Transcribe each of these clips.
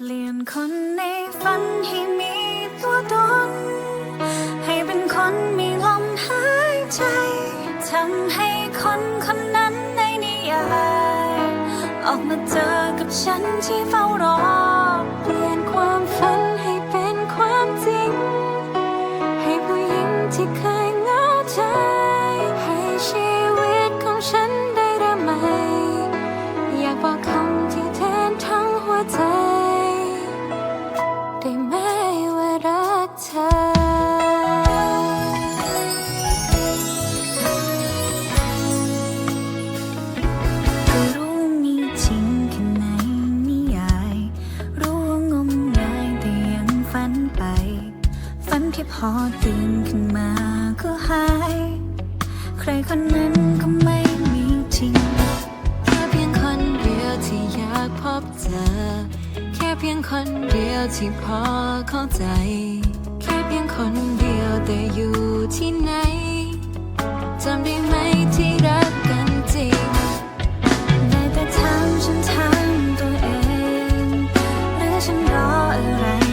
เปลี่ยนคนในฝันให้มีตัวตน ให้เป็นคนมีลมหายใจ ทำให้คนคนนั้นในนิยายออกมาเจอกับฉันที่เฝ้ารอ เปลี่ยนความฝันให้เป็นความจริง ให้ผู้หญิงที่เคยเหงาใจให้ชี เธอันที่พอตื่นขึ้นมาก็หาย ใครคนนั้นก็ไม่มีจริง แค่เพียงคนเดียวที่อยากพบเจอ แค่เพียงคนเดียวที่พอเข้าใจ คนเดียวแต่อยู่ที่ไหนจำได้ไหมที่รักกันจริงได้แต่ถามฉันถามตัวเองหรือฉันรออะไร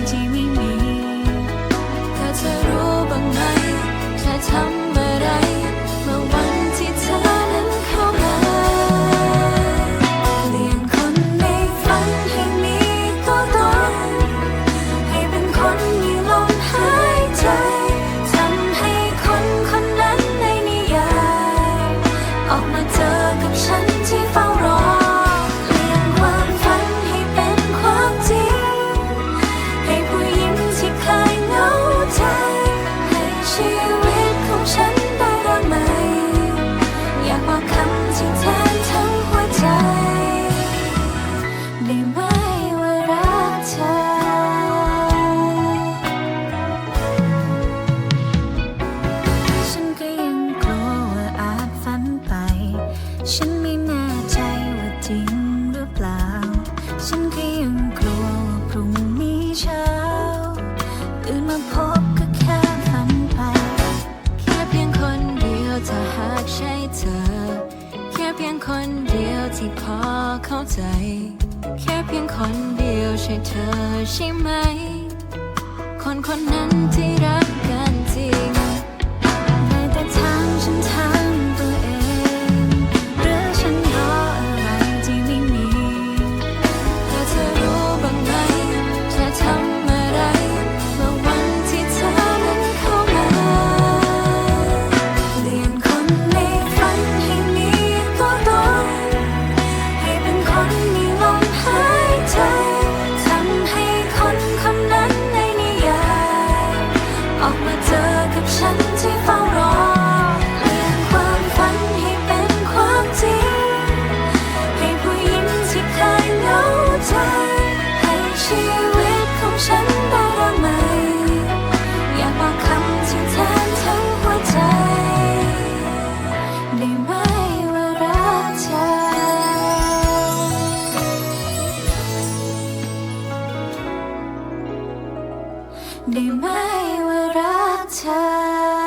ที่พอเข้าใจ แค่เพียงคนเดียวใช่เธอใช่ไหม คนคนนั้นที่รักกัน ได้ไหมว่ารักเธอ